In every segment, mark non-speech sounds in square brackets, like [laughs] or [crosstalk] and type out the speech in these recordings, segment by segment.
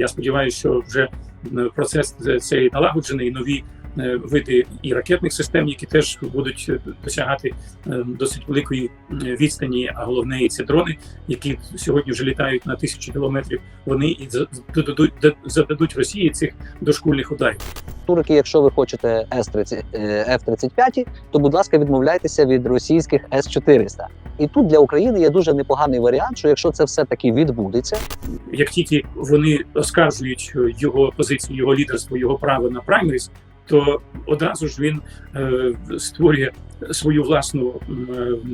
Я сподіваюся, що вже процес цей налагоджений, нові е, види і ракетних систем, які теж будуть е, досягати е, досить великої відстані. А головне, і це дрони, які сьогодні вже літають на тисячі кілометрів. Вони і зададуть Росії цих дошкульних ударів. Турки, якщо ви хочете С-30, е, F-35, то будь ласка, відмовляйтеся від російських С-400. І тут для України є дуже непоганий варіант, що якщо це все таки відбудеться, як тільки вони оскаржують е, його позицію, його лідерство, його право на праймеріс, то одразу ж він е, створює свою власну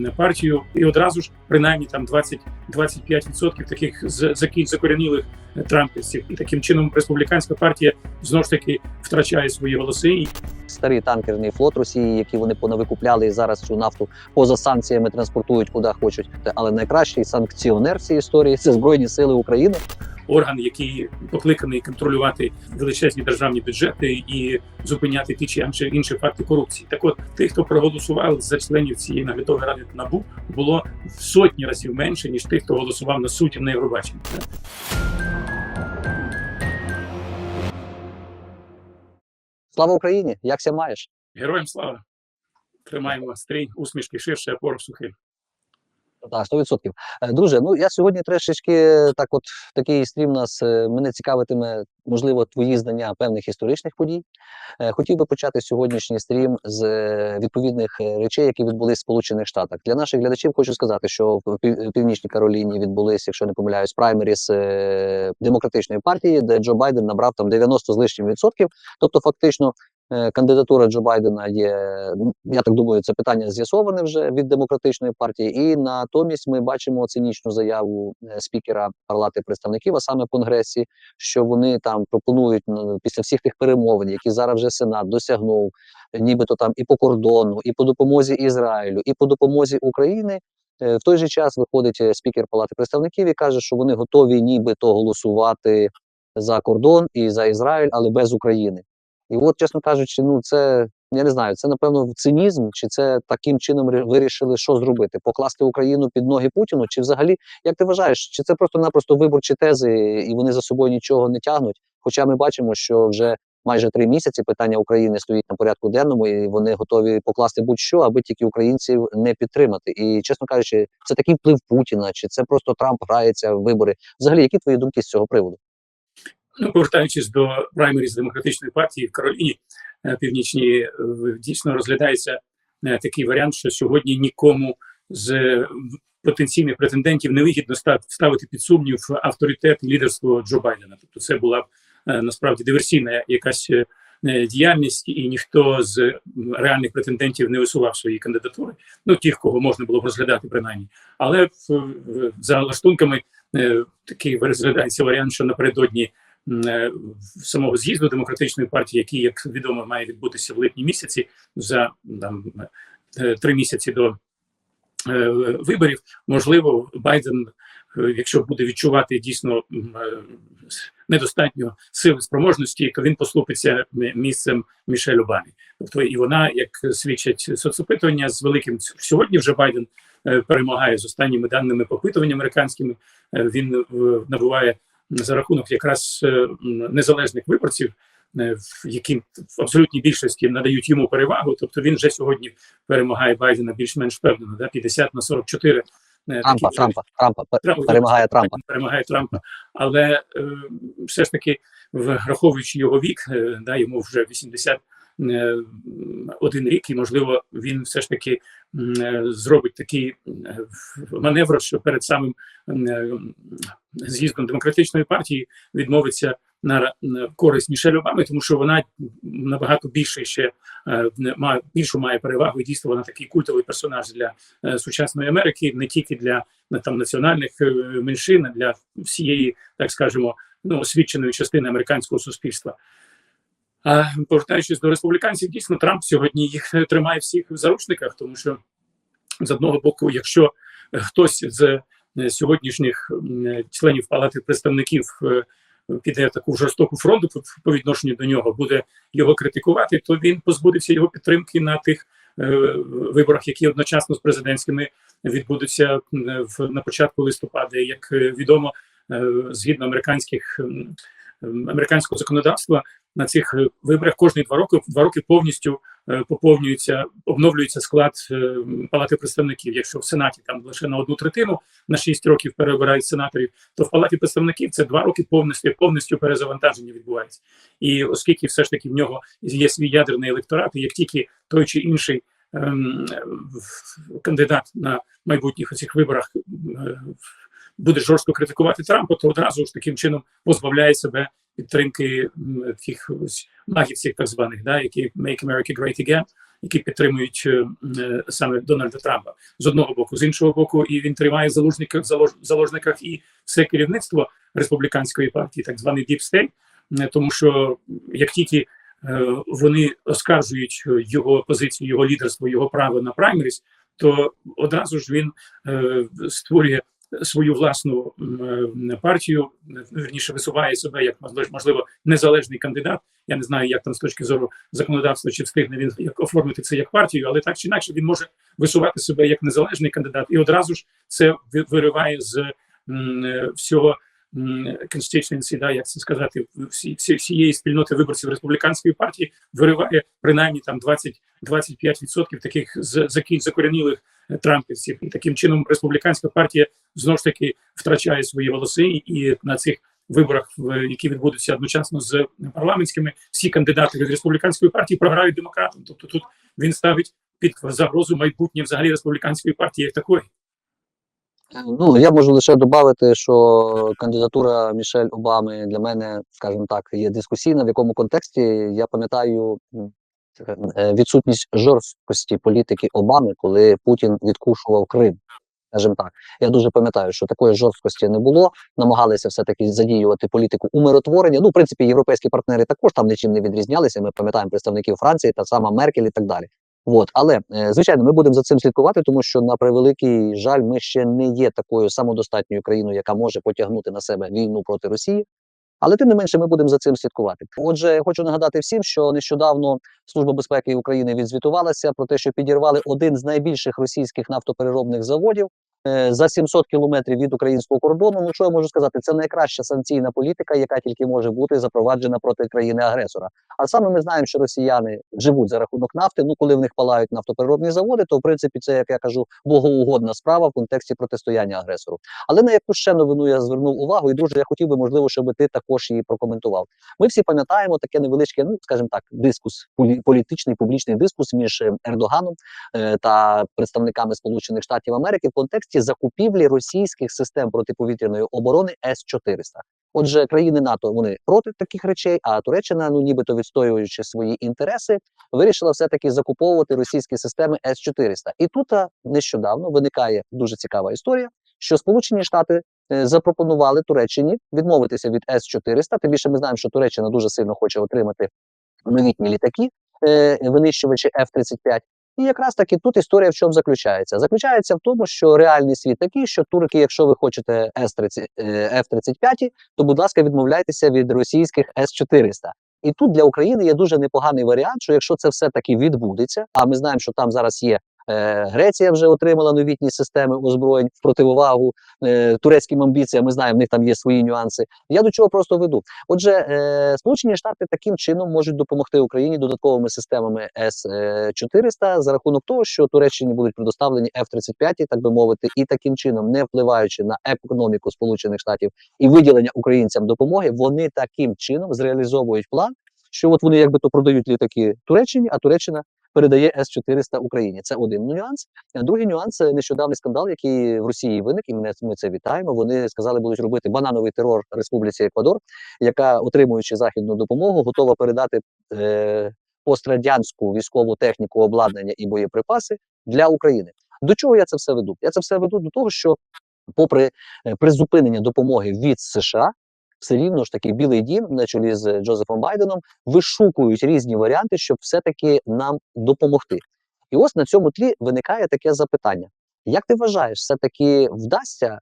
е, партію, і одразу ж принаймні там 20-25% таких з- заки- закоренілих е, трампівців, і таким чином республіканська партія знову ж таки втрачає свої голоси. Старий танкерний флот Росії, який вони понавикупляли і зараз цю нафту поза санкціями транспортують куди хочуть. Але найкращий санкціонер цій історії це збройні сили України. Орган, який покликаний контролювати величезні державні бюджети і зупиняти ті чи інші факти корупції. Так, от тих, хто проголосував за членів цієї наглядової ради набу, було в сотні разів менше ніж тих, хто голосував на суддів на Євробаченні. Слава Україні! Якся маєш? Героям слава! Тримаємо стрій, усмішки ширше, а порох сухий. Так, 100%. Е, Друже, ну я сьогодні трошечки так, от такий стрім нас е, мене цікавитиме, можливо, твої знання певних історичних подій. Е, Хотів би почати сьогоднішній стрім з е, відповідних е, речей, які відбулись в Сполучених Штатах. Для наших глядачів хочу сказати, що в Пів- Північній Кароліні відбулись, якщо не помиляюсь, праймеріс е, демократичної партії, де Джо Байден набрав там 90 з лишнім відсотків. Тобто, фактично, е, кандидатура Джо Байдена є, я так думаю, це питання з'ясоване вже від демократичної партії. І натомість ми бачимо цинічну заяву е, спікера Палати представників, а саме в Конгресі, що вони там пропонують ну, після всіх тих перемовин, які зараз вже Сенат досягнув, е, нібито там і по кордону, і по допомозі Ізраїлю, і по допомозі України. Е, В той же час виходить е, спікер Палати представників і каже, що вони готові нібито голосувати за кордон і за Ізраїль, але без України. І от, чесно кажучи, ну це я не знаю, це напевно цинізм, чи це таким чином вирішили, що зробити? Покласти Україну під ноги Путіну? Чи взагалі, як ти вважаєш, чи це просто-напросто виборчі тези, і вони за собою нічого не тягнуть? Хоча ми бачимо, що вже майже три місяці питання України стоїть на порядку денному, і вони готові покласти будь-що, аби тільки українців не підтримати. І чесно кажучи, це такий вплив Путіна, чи це просто Трамп грається в вибори? Взагалі, які твої думки з цього приводу? Ну, повертаючись до праймеріз демократичної партії в Кароліні е, Північній, е, дійсно розглядається е, такий варіант, що сьогодні нікому з потенційних претендентів невигідно ста- ставити під сумнів авторитет і лідерство Джо Байдена. Тобто, це була б насправді диверсійна якась діяльність, і ніхто з реальних претендентів не висував свої кандидатури. Ну тих, кого можна було б розглядати, принаймні. Але за лаштунками такий розглядається варіант, що напередодні самого з'їзду демократичної партії, який, як відомо, має відбутися в липні місяці за там е, три місяці до е, виборів. Можливо, Байден, е, якщо буде відчувати дійсно е, недостатньо сили спроможності, то він поступиться м- місцем Мішель Обамі. Тобто, і вона, як свідчать соцопитування, з великим сьогодні вже Байден е, перемагає з останніми даними по опитуванням американськими. Е, Він е, набуває за рахунок якраз е, незалежних виборців, е, в які в абсолютній більшості надають йому перевагу. Тобто він вже сьогодні перемагає Байдена більш-менш впевнено, да, 50 на 44. е, Трампа, такі вже- Трампа, Трампа перемагає Трампа. перемагає Трампа. Але е, все ж таки, враховуючи його вік, е, да, йому вже 80 е, один рік, і можливо, він все ж таки е, зробить такий е, маневр, що перед самим е, з'їздом демократичної партії відмовиться на, користь Мішель Обами, тому що вона набагато більше ще е, має більшу має перевагу. І дійсно вона такий культовий персонаж для е, сучасної Америки, не тільки для там національних е, меншин, а для всієї, так скажемо, ну освіченої частини американського суспільства. Повертаючись до республіканців, дійсно Трамп сьогодні їх тримає всіх в заручниках, тому що з одного боку, якщо хтось з е, сьогоднішніх е, членів палати представників е, піде таку жорстоку фронту по- відношенню до нього, буде його критикувати, то він позбудеться його підтримки на тих виборах, які одночасно з президентськими відбудуться в на початку листопада. Як відомо, згідно американських американського законодавства цих е, виборах кожні два роки два роки повністю е, поповнюється, обновлюється склад е, палати представників. Якщо в сенаті там лише на одну третину на шість років перебирають сенаторів, то в палаті представників це два роки повністю повністю перезавантаження відбувається. І оскільки все ж таки в нього є свій ядерний електорат, і як тільки той чи інший ем, кандидат на майбутніх цих виборах буде жорстко критикувати Трампа, то одразу ж таким чином позбавляє себе підтримки магів цих так званих, да, які Make America Great Again, які підтримують е, е, саме Дональда Трампа. З одного боку, з іншого боку, і він тримає в залож, заложниках і все керівництво республіканської партії, так званий е, тому що як тільки е, вони оскаржують е, його позицію, його лідерство, його право на праймеріс, то одразу ж він е, створює свою власну е, партію, верніше висуває себе як можливо- незалежний кандидат. Я не знаю, як там з точки зору законодавства чи встигне він як оформити це як партію, але так чи інакше він може висувати себе як незалежний кандидат, і одразу ж це вириває з е, всього constituency, да, як це сказати, всі, всі, всієї спільноти виборців республіканської партії вириває принаймні там 20-25% таких з- закі- закоренілих е, трампівців, і таким чином республіканська партія знову ж таки втрачає свої голоси, і на цих виборах, які відбудуться одночасно з парламентськими, всі кандидати від республіканської партії програють демократам. Тобто тут він ставить під загрозу майбутнє взагалі республіканської партії як такої. Ну, я можу лише додати, що кандидатура Мішель Обами для мене, скажімо так, є дискусійна. В якому контексті я пам'ятаю е, відсутність жорсткості політики Обами, коли Путін відкушував Крим. Скажімо так, я дуже пам'ятаю, що такої жорсткості не було. Намагалися все таки задіювати політику умиротворення. Ну, в принципі, європейські партнери також там нічим не відрізнялися. Ми пам'ятаємо представників Франції, та сама Меркель і так далі. От, але е, звичайно, ми будемо за цим слідкувати, тому що на превеликий жаль, ми ще не є такою самодостатньою країною, яка може потягнути на себе війну проти Росії. Але тим не менше, ми будемо за цим слідкувати. Отже, хочу нагадати всім, що нещодавно Служба безпеки України відзвітувалася про те, що підірвали один з найбільших російських нафтопереробних заводів за 700 кілометрів від українського кордону. Ну що я можу сказати? Це найкраща санкційна політика, яка тільки може бути запроваджена проти країни-агресора. А саме ми знаємо, що росіяни живуть за рахунок нафти. Ну, коли в них палають нафтопереробні заводи, то в принципі це, як я кажу, богоугодна справа в контексті протистояння агресору. Але на яку ще новину я звернув увагу, і друже, я хотів би, можливо, щоб ти також її прокоментував. Ми всі пам'ятаємо таке невеличке, ну скажімо так, дискус, полі- політичний публічний дискус між е, Ердоганом е, та представниками Сполучених Штатів Америки в контексті закупівлі російських систем протиповітряної оборони С-400. Отже, країни НАТО вони проти таких речей, а Туреччина, ну нібито відстоюючи свої інтереси, вирішила все таки закуповувати російські системи С-400. І тут нещодавно виникає дуже цікава історія, що Сполучені Штати е, запропонували Туреччині відмовитися від С-400. Тим більше ми знаємо, що Туреччина дуже сильно хоче отримати новітні літаки, е, винищувачі F-35. І якраз таки тут історія в чому заключається? Заключається в тому, що реальний світ такий, що турки, якщо ви хочете С-30, е, F-35, то будь ласка, відмовляйтеся від російських С-400. І тут для України є дуже непоганий варіант, що якщо це все таки відбудеться, а ми знаємо, що там зараз є. Е, Греція вже отримала новітні системи озброєнь в противовагу е, турецьким амбіціям. Ми знаємо, в них там є свої нюанси. Я до чого просто веду. Отже, е, Сполучені Штати таким чином можуть допомогти Україні додатковими системами С-400 за рахунок того, що Туреччині будуть предоставлені F-35, так би мовити, і таким чином, не впливаючи на економіку Сполучених Штатів і виділення українцям допомоги, вони таким чином зреалізовують план, що от вони якби то продають літаки Туреччині, а Туреччина передає С-400 Україні. Це один нюанс. А Другий нюанс це нещодавний скандал, який в Росії виник, і ми це вітаємо. Вони сказали, будуть робити банановий терор Республіці Еквадор, яка, отримуючи західну допомогу, готова передати е, пострадянську військову техніку, обладнання і боєприпаси для України. До чого я це все веду? Я це все веду до того, що, попри е, призупинення допомоги від США, все рівно ж таки Білий Дім на чолі з Джозефом Байденом вишукують різні варіанти, щоб все-таки нам допомогти. І ось на цьому тлі виникає таке запитання: як ти вважаєш, все-таки вдасться?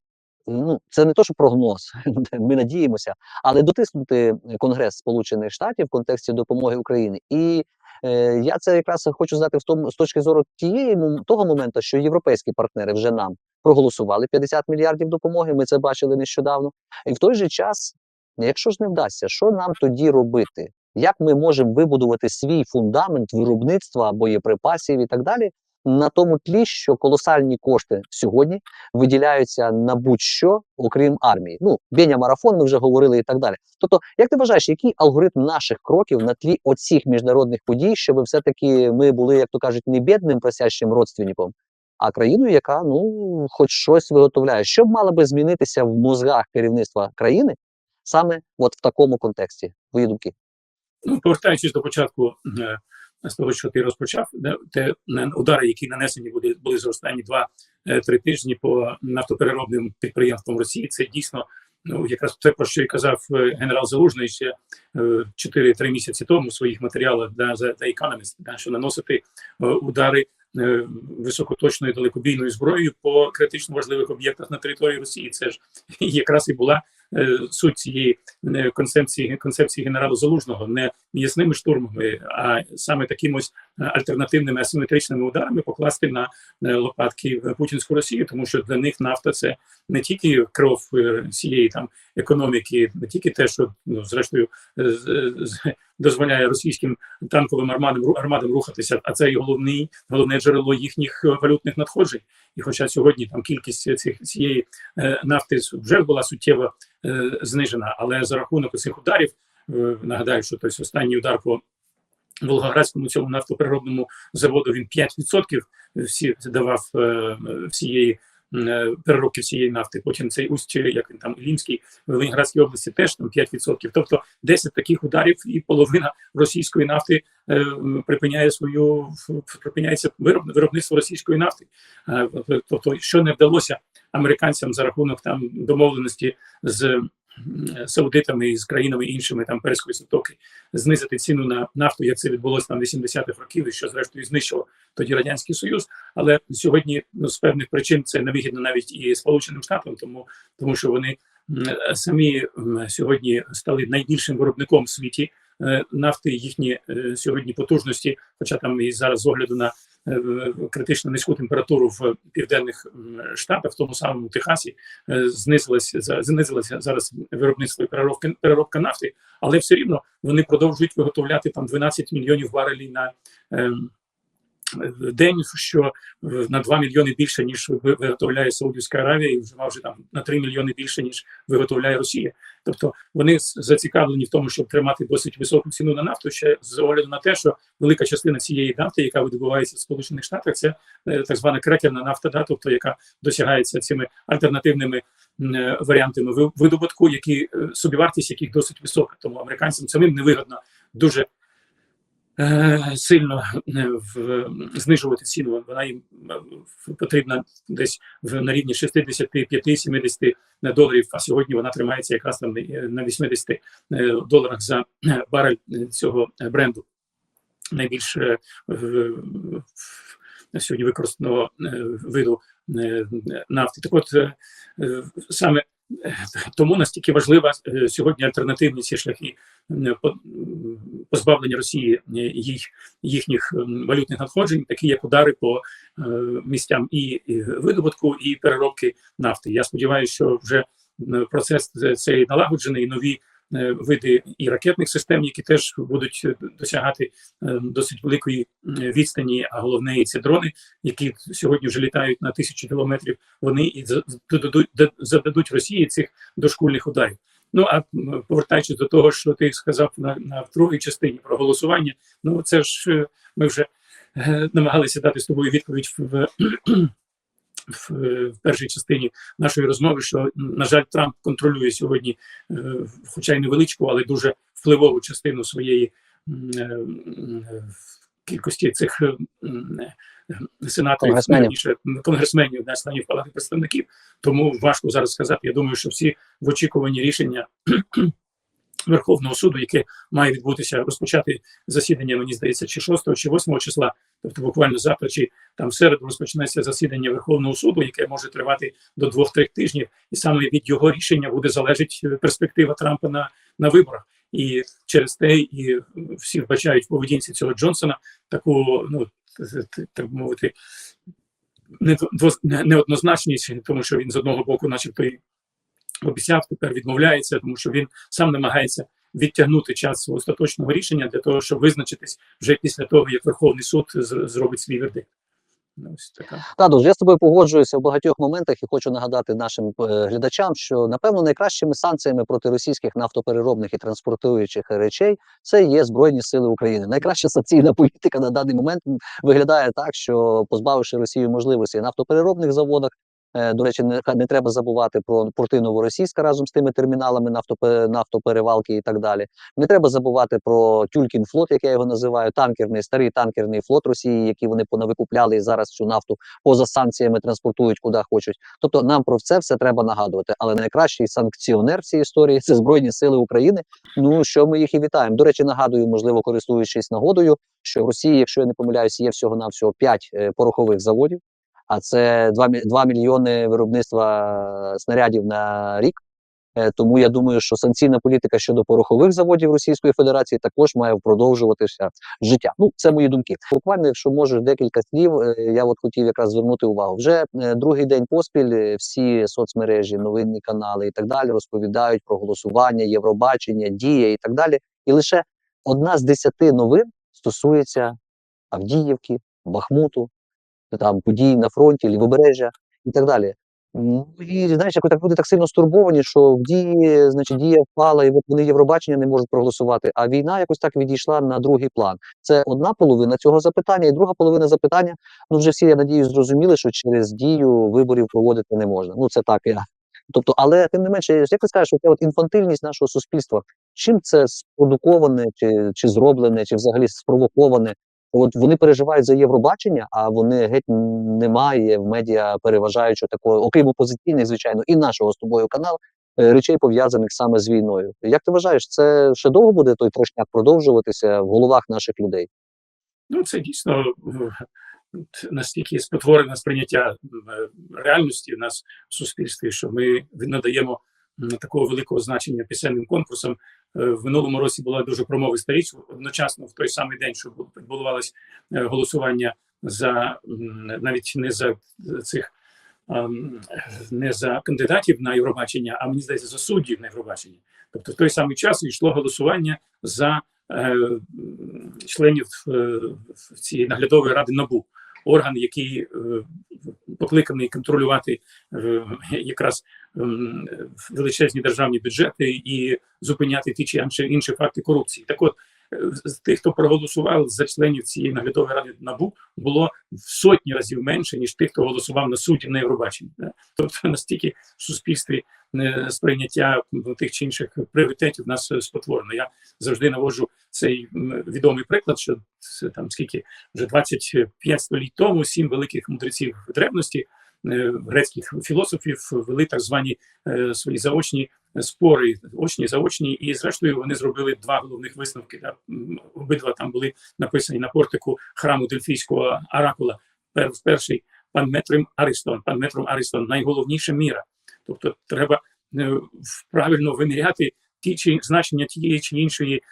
Ну, це не то, що прогноз, [laughs] ми надіємося, але дотиснути Конгрес Сполучених Штатів в контексті допомоги Україні. І е, я це якраз хочу знати в тому з точки зору тієї того моменту, що європейські партнери вже нам проголосували 50 мільярдів допомоги. Ми це бачили нещодавно. І в той же час Якщо ж не вдасться, що нам тоді робити? Як ми можемо вибудувати свій фундамент виробництва боєприпасів і так далі на тому тлі, що колосальні кошти сьогодні виділяються на будь-що, окрім армії? Ну, бєня марафон, ми вже говорили і так далі. Тобто, як ти вважаєш, який алгоритм наших кроків на тлі оцих міжнародних подій, щоб все-таки ми були, як то кажуть, не бідним просящим родственником, а країною, яка ну хоч щось виготовляє, що б мало би змінитися в мозгах керівництва країни саме от в такому контексті? Твої думки? Ну, повертаючись до початку е, з того, що ти розпочав, те е, удари, які нанесені були, були за останні два-три тижні по нафтопереробним підприємствам Росії, це дійсно ну якраз те, про що і казав е, генерал Залужний ще е, 4-3 місяці тому в своїх матеріалах для The Economist, да, що наносити е, удари е, високоточною далекобійною зброєю по критично важливих об'єктах на території Росії. Це ж якраз і була е, суть цієї е, концепції концепції генерала Залужного не м'ясними штурмами, а саме такими ось е, альтернативними асиметричними ударами покласти на е, лопатки путінську Росію, тому що для них нафта це не тільки кров е, цієї там економіки, не тільки те, що ну зрештою е, дозволяє російським танковим армадам армадам рухатися, а це і головний головне джерело їхніх е, валютних надходжень. І хоча сьогодні там кількість цих цієї е, нафти вже була суттєво е, знижена, але за рахунок цих ударів е, нагадаю, що той останній удар по Волгоградському цьому нафтопереробному заводу він 5% всі давав е, всієї е, переробки всієї нафти. Потім цей усть, як він там Лінський в Ленінградській області теж там 5%. Тобто 10 таких ударів, і половина російської нафти е, припиняє свою припиняється вироб, виробництво російської нафти. Е, тобто, що не вдалося американцям за рахунок там домовленості з саудитами і з країнами іншими там перської затоки знизити ціну на нафту, як це відбулося там 80-х років, і що зрештою знищило тоді радянський союз. Але сьогодні ну, з певних причин це невигідно навіть і Сполученим Штатам, тому тому що вони самі сьогодні стали найбільшим виробником в світі е, нафти. Їхні е, сьогодні потужності, хоча там і зараз з огляду на критично низьку температуру в південних штатах, в тому самому Техасі, знизилася знизилася знизилося зараз виробництво і переробка переробка нафти, але все рівно вони продовжують виготовляти там 12 мільйонів барелів на ем, день, що на 2 мільйони більше ніж виготовляє Саудівська Аравія, і вже вже там на 3 мільйони більше ніж виготовляє Росія. Тобто вони зацікавлені в тому, щоб тримати досить високу ціну на нафту, ще з огляду на те, що велика частина цієї нафти, яка видобувається в Сполучених Штатах, це е, так звана крекерна нафта, да, тобто яка досягається цими альтернативними е, варіантами видобутку, які е, собівартість яких досить висока. Тому американцям самим невигодно дуже е, сильно е, в, знижувати ціну. Вона їм е, потрібна десь в на рівні 65-70 доларів. А сьогодні вона тримається якраз там е, на 80 е, доларах за е, барель е, цього е, бренду. Найбільш е, в- в- сьогодні використаного е, виду е, нафти. Так от е, е, саме е, тому настільки важлива е, сьогодні альтернативні ці шляхи по- позбавлення Росії е, їх, їхніх валютних надходжень, такі як удари по е, місцям і, видобутку, і переробки нафти. Я сподіваюся, що вже процес цей налагоджений, нові види і ракетних систем, які теж будуть е, досягати е, досить великої е, відстані, а головне і ці дрони, які сьогодні вже літають на тисячі кілометрів, вони і за- зададуть Росії цих дошкульних ударів. Ну а повертаючись до того, що ти сказав на, на другій частині про голосування, ну це ж е, ми вже е, намагалися дати з тобою відповідь в, в, в першій частині нашої розмови, що на жаль, Трамп контролює сьогодні, е, хоча й невеличку, але дуже впливову частину своєї е, кількості цих е, сенаторів, Конгресменів. верніше, конгресменів да, членів палати представників. Тому важко зараз сказати. Я думаю, що всі в очікуванні рішення. Верховного суду, яке має відбутися, розпочати засідання, мені здається, чи 6 чи 8 числа, тобто буквально завтра, чи там в середу розпочнеться засідання Верховного суду, яке може тривати до 2-3 тижнів, і саме від його рішення буде залежить е, перспектива Трампа на, на виборах. І через те і всі вбачають в поведінці цього Джонсона таку, ну так би мовити, неоднозначність, тому що він з одного боку, начебто, обіцяв, тепер відмовляється, тому що він сам намагається відтягнути час свого остаточного рішення для того, щоб визначитись вже після того, як Верховний суд зробить свій вердикт. Ну, Ось така. Та, дуже, я з тобою погоджуюся в багатьох моментах і хочу нагадати нашим е, глядачам, що напевно найкращими санкціями проти російських нафтопереробних і транспортуючих речей це є Збройні Сили України. Найкраща санкційна політика на даний момент виглядає так, що позбавивши Росію можливості на нафтопереробних заводах. Е, До речі, не, не треба забувати про порти Новоросійська разом з тими терміналами нафтопе, нафтоперевалки і так далі. Не треба забувати про Тюлькін флот, як я його називаю, танкерний старий танкерний флот Росії, який вони понавикупляли і зараз цю нафту поза санкціями транспортують куди хочуть. Тобто нам про це все треба нагадувати. Але найкращий санкціонер в цій історії це Збройні Сили України. Ну що ми їх і вітаємо. До речі, нагадую, можливо, користуючись нагодою, що в Росії, якщо я не помиляюсь, є всього навсього 5 порохових заводів, а це 2, 2 мільйони виробництва снарядів на рік. Е, Тому я думаю, що санкційна політика щодо порохових заводів Російської Федерації також має продовжуватися життя. Ну, це мої думки. Буквально, якщо можеш декілька слів, е, я от хотів якраз звернути увагу. Вже е, другий день поспіль е, всі соцмережі, новинні канали і так далі розповідають про голосування, Євробачення, дія і так далі. І лише одна з десяти новин стосується Авдіївки, Бахмуту, там подій на фронті, лівобережжя і так далі. І знаєш, як так люди так сильно стурбовані, що в дії, значить, дія впала, і вони Євробачення не можуть проголосувати. А війна якось так відійшла на другий план. Це одна половина цього запитання, і друга половина запитання. Ну вже всі, я надію, зрозуміли, що через дію виборів проводити не можна. Ну це так я. Тобто, але тим не менше, як ти скажеш, от інфантильність нашого суспільства, чим це спродуковане, чи, чи зроблене, чи взагалі спровоковане? От вони переживають за Євробачення, а вони геть немає в медіа переважаючого такого, окрім опозиційних, звичайно, і нашого з тобою канал е, речей пов'язаних саме з війною. Як ти вважаєш, це ще довго буде той трошняк продовжуватися в головах наших людей? Ну, це дійсно настільки спотворене сприйняття е, реальності в нас в суспільстві, що ми надаємо такого великого значення пісенним конкурсам. Е, В минулому році була дуже промовиста річ. Одночасно в той самий день, що бу- відбувалось е, голосування за навіть не за цих. Не за кандидатів на Євробачення, а мені здається, за суддів на Євробачення. Тобто в той самий час йшло голосування за е, членів цієї наглядової ради НАБУ, орган, який покликаний контролювати якраз величезні державні бюджети і зупиняти ті чи інші, факти корупції. Так от е, з тих, хто проголосував за членів цієї наглядової ради НАБУ, було в сотні разів менше ніж тих, хто голосував на суддів на Євробаченні. Тобто настільки в суспільстві е, сприйняття тих чи інших пріоритетів нас е, спотворено. Я завжди наводжу цей відомий приклад, що це там скільки вже 25 століть тому сім великих мудреців древності. Е, Грецьких філософів вели так звані е, свої заочні спори, очні, заочні, і зрештою вони зробили два головних висновки. Да? Обидва там були написані на портику храму Дельфійського оракула. Перший пан Метрим Аристон, пан Метром Аристон, найголовніша міра. Тобто треба е, правильно виміряти ті чи значення тієї чи іншої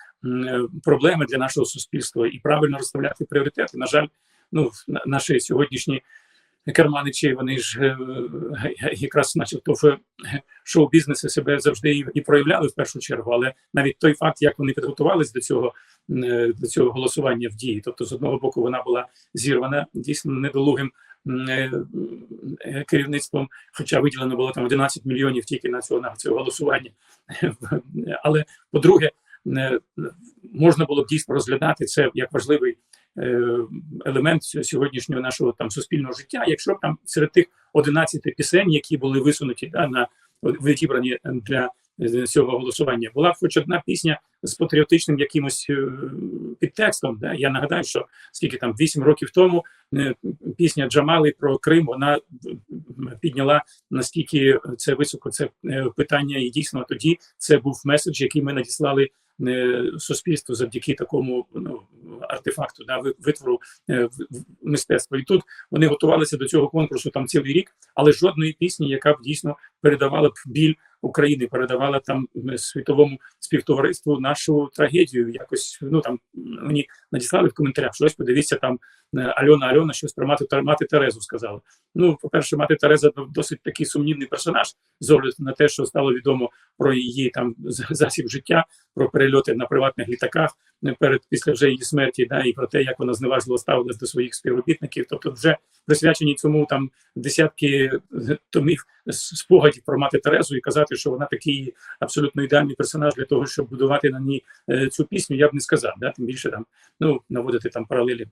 проблеми для нашого суспільства і правильно розставляти пріоритети. На жаль, ну на- наші сьогоднішні керманичі, вони ж е, якраз, начебто, в шоу-бізнесі себе завжди і, проявляли в першу чергу. Але навіть той факт, як вони підготувались до цього е, до цього голосування в дії, тобто з одного боку вона була зірвана дійсно недолугим е, е, керівництвом, хоча виділено було там 11 мільйонів тільки на цього на цього голосування. [laughs] Але по-друге, е, можна було б дійсно розглядати це як важливий е, елемент сьогоднішнього нашого там суспільного життя. Якщо б там серед тих 11 пісень, які були висунуті да, на відібрані для е, цього голосування, була хоч одна пісня з патріотичним якимось е, підтекстом. Да? Я нагадаю, що скільки там 8 років тому е, пісня Джамали про Крим вона підняла наскільки це високо це е, питання, і дійсно тоді це був меседж, який ми надіслали суспільству завдяки такому ну, артефакту, да, ви- витвору е, мистецтва. І тут вони готувалися до цього конкурсу там цілий рік, але жодної пісні, яка б дійсно передавала б біль України, передавала там світовому співтовариству нашу трагедію. Якось ну там мені надіслали в коментарях щось. Подивіться там е, Альона Альона, щось про мати мати Терезу сказала. Ну, по-перше, мати Тереза досить такий сумнівний персонаж з огляду на те, що стало відомо про її там засіб життя, про перельоти на приватних літаках е, перед після вже її смерті, да, і про те, як вона зневажливо ставилась до своїх співробітників. Тобто, вже присвячені цьому там десятки е, томів с- спогадів про мати Терезу і казати, що вона такий абсолютно ідеальний персонаж для того, щоб будувати на ній е, цю пісню, я б не сказав. Да? Тим більше там ну наводити там паралелі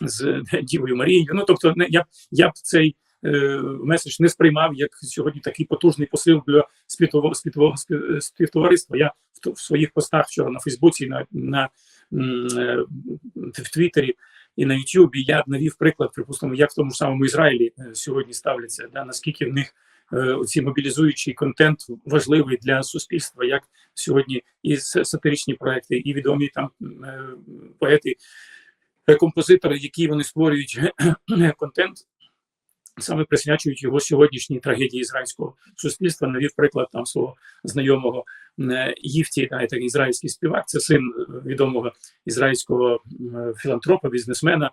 з е, Дівою Марією. Ну тобто, не я я б цей е, меседж не сприймав як сьогодні такий потужний посил для світового світового спів- співтовариства. Я в, в своїх постах вчора на Фейсбуці, на, на в Твіттері і на Ютубі я навів приклад, припустимо, як в тому ж самому Ізраїлі сьогодні ставляться, да, наскільки в них е, ці мобілізуючий контент важливий для суспільства, як сьогодні і сатиричні проекти, і відомі там е, поети, е, композитори, які вони створюють [clears throat] контент, саме присвячують його сьогоднішній трагедії ізраїльського суспільства. Навів приклад там свого знайомого е, Їфті, да, ізраїльський співак. Це син е, відомого ізраїльського філантропа, бізнесмена, е,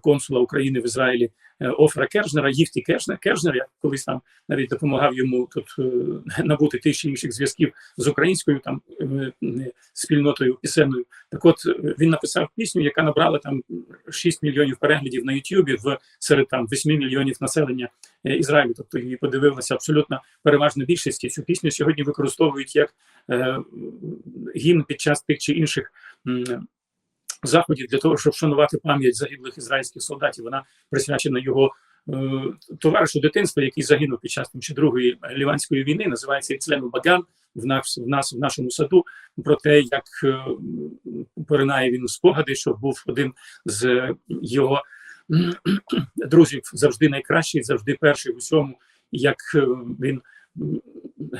консула України в Ізраїлі е, Офра Кершнера. Їфті Кершнер. Кершнер, я колись там навіть допомагав йому тут е, [laughs] набути тисячі інших зв'язків з українською там е, е, спільнотою пісенною. Так, от е, він написав пісню, яка набрала там 6 мільйонів переглядів на Ютубі в серед там 8 мільйонів населення е, Ізраїлю. Тобто її подивилася абсолютно переважна більшість. Цю пісню сьогодні використовують як е, гімн під час тих чи інших. Заходів для того, щоб вшанувати пам'ять загиблих ізраїльських солдатів, вона присвячена його е, товаришу дитинства, який загинув під час там, чи другої ліванської війни. Називається Іцлену Баган в нас в нас в нашому саду. Про те, як е, поринає він спогади, що був один з його друзів завжди найкращий, завжди перший в усьому. Як е, він,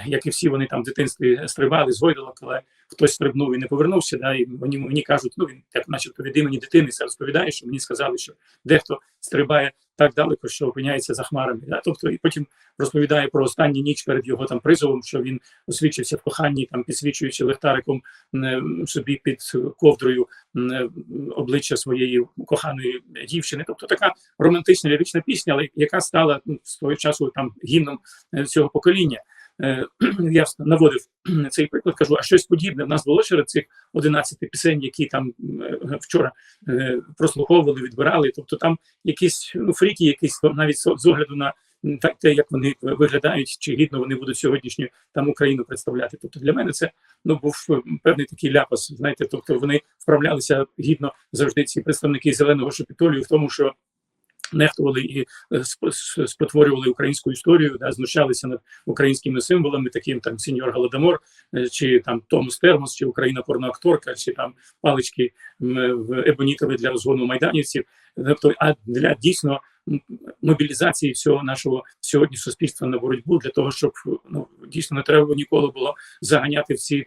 як і всі вони там в дитинстві стрибали з гойдалок, але хтось стрибнув і не повернувся. Да, і мені, мені кажуть, ну він як начебто від імені дитини це розповідає, що мені сказали, що дехто стрибає так далеко, що опиняється за хмарами. Да? Тобто, і потім розповідає про останню ніч перед його там призовом, що він освічився в коханні, там підсвічуючи лихтариком не собі під ковдрою е, обличчя своєї коханої дівчини. Тобто така романтична лірична пісня, але яка стала ну, свого часу там гімном е, цього покоління. Е, [clears throat] Я наводив [clears throat] цей приклад, кажу, а щось подібне в нас було серед цих 11 пісень, які там е, вчора е, прослуховували, відбирали. Тобто там якісь ну фріки, якісь навіть з огляду на так те, як вони виглядають, чи гідно вони будуть сьогоднішню там Україну представляти. Тобто для мене це ну був певний такий ляпас. Знаєте, тобто вони вправлялися гідно завжди ці представники зеленого шапітолію в тому, що. Нехтували і е, спотворювали українську історію, да, знущалися над українськими символами, таким там сеньор Голодомор, е, чи там Томас Термос, чи Україна порноакторка, чи там палички в ебонітові для розгону майданівців. Тобто, а для дійсно мобілізації всього нашого сьогодні суспільства на боротьбу для того, щоб ну дійсно не треба ніколи було заганяти в ці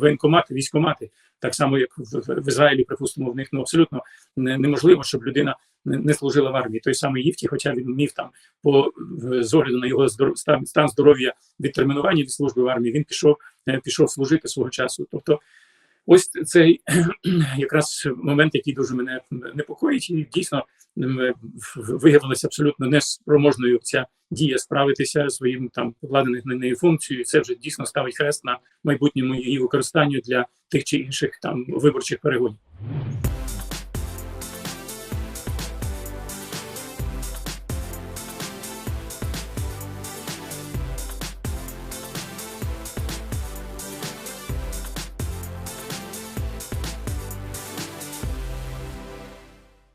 воєнкомати, військомати. Так само, як в, в Ізраїлі, припустимо, в них ну абсолютно не- неможливо, щоб людина не, не служила в армії. Той самий Євті, хоча він міг там по з огляду на його здоров, стан, стан здоров'я відтермінування від служби в армії, він пішов, е, пішов служити свого часу. Тобто, ось цей [clears throat] якраз момент, який дуже мене непокоїть, і дійсно виявилася абсолютно неспроможною ця дія справитися своїм там покладених на неї функцією. Це вже дійсно ставить хрест на майбутньому її використанню для тих чи інших там виборчих перегонів.